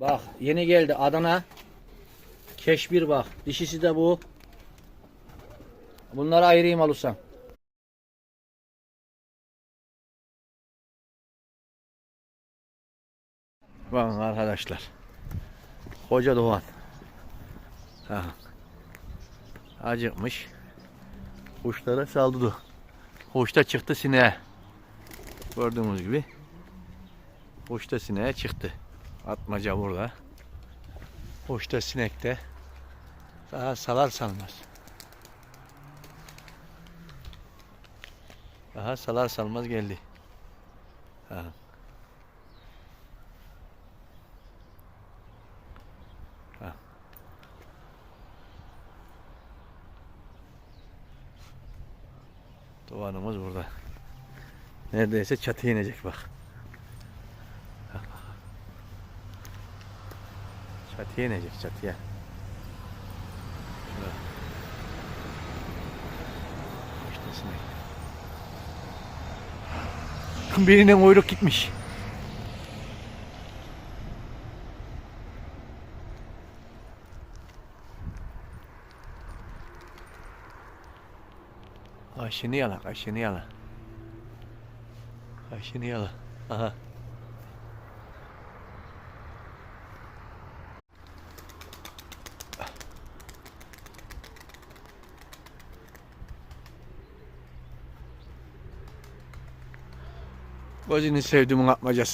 Bak yeni geldi Adana. Keşbir bak. Dişisi de bu. Bunları ayırayım alırsam. Bakın arkadaşlar. Hoca Doğan. Acıkmış. Kuşlara saldırdı. Kuşta çıktı sineğe. Gördüğünüz gibi. Kuşta sineğe çıktı. Atmaca burada. Kuşta sinekte. Daha salar salmaz. Daha salar salmaz geldi. Ha. Ha. Doğanımız burada. Neredeyse çatıya inecek bak. Çatıya inecek çatıya. Şurada. İşte sinek. Birinin kuyruk gitmiş. Kaşını yala, kaşını yala. Kaşını yala. Aha. Vazini sevdiğime atmacası.